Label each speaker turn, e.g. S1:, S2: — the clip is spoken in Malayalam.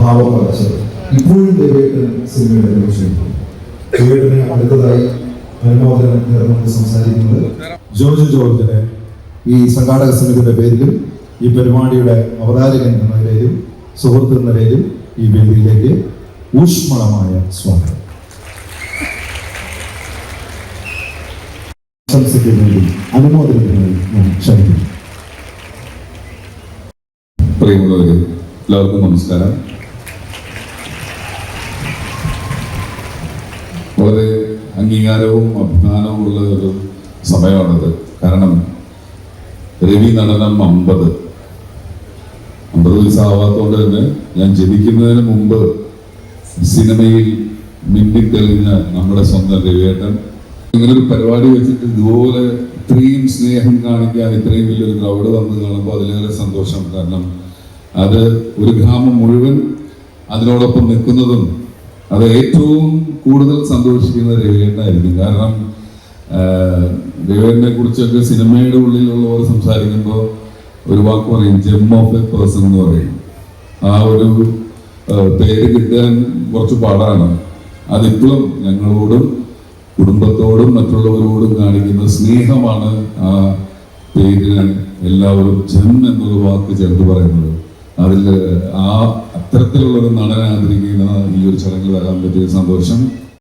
S1: ഭാവം വരച്ചത് ഇപ്പോഴും ദേവേട്ടൻ സിനിമയുടെ ദേവേട്ടനെ അടുത്തതായി അനുമോദനം സംസാരിക്കുന്നത് ജോർജ് ജോർജിനെ ഈ സംഘാടക സമിതിയുടെ പേരിലും ഈ പരിപാടിയുടെ അവതാരകൻ എന്ന നിലയിലും സുഹൃത്ത് എന്ന നിലയിലും ഈ വേദിയിലേക്ക് ഊഷ്മളമായ സ്വാഗതം.
S2: പ്രിയമുള്ളവരെ എല്ലാവർക്കും നമസ്കാരം. അംഗീകാരവും അഭിമാനവും ഉള്ള ഒരു സമയമാണത്. കാരണം രവി നടനം അമ്പത്. അമ്പത് വയസ്സാവാത്തതുകൊണ്ട് തന്നെ ഞാൻ ജനിക്കുന്നതിന് മുമ്പ് സിനിമയിൽ മിന്നിത്തെളിഞ്ഞ നമ്മുടെ സ്വന്തം രവിയേട്ടൻ. ഇങ്ങനൊരു പരിപാടി വെച്ചിട്ട് ഇതുപോലെ ഇത്രയും സ്നേഹം കാണിക്കാൻ ഇത്രയും വലിയൊരു ക്രൗഡ് വന്ന് കാണുമ്പോൾ അതിലേറെ സന്തോഷം. കാരണം അത് ഒരു ഗ്രാമം മുഴുവൻ അതിനോടൊപ്പം നിൽക്കുന്നതും അത് ഏറ്റവും കൂടുതൽ സന്തോഷിക്കുന്ന രവിയേട്ടനായിരിക്കും കാരണം രവിയേട്ടനെ കുറിച്ചൊക്കെ സിനിമയുടെ ഉള്ളിലുള്ളവർ സംസാരിക്കുമ്പോൾ ഒരു വാക്ക് പറയും ജെം ഓഫ് എ പേഴ്സൺ എന്ന് പറയും. ആ ഒരു പേര് കിട്ടാൻ കുറച്ച് പാടാണ്. അതിപ്പോഴും ഞങ്ങളോടും കുടുംബത്തോടും മറ്റുള്ളവരോടും കാണിക്കുന്ന സ്നേഹമാണ് ആ പേരിന് എല്ലാവരും ജെം എന്നുള്ള വാക്ക് ചേർത്ത് പറയുന്നത്. അതിൽ ആ അത്തരത്തിലുള്ള ഒരു നടനെ ആദരിക്കുന്ന ഈ ഒരു ചടങ്ങിൽ വരാൻ പറ്റിയ സന്തോഷം.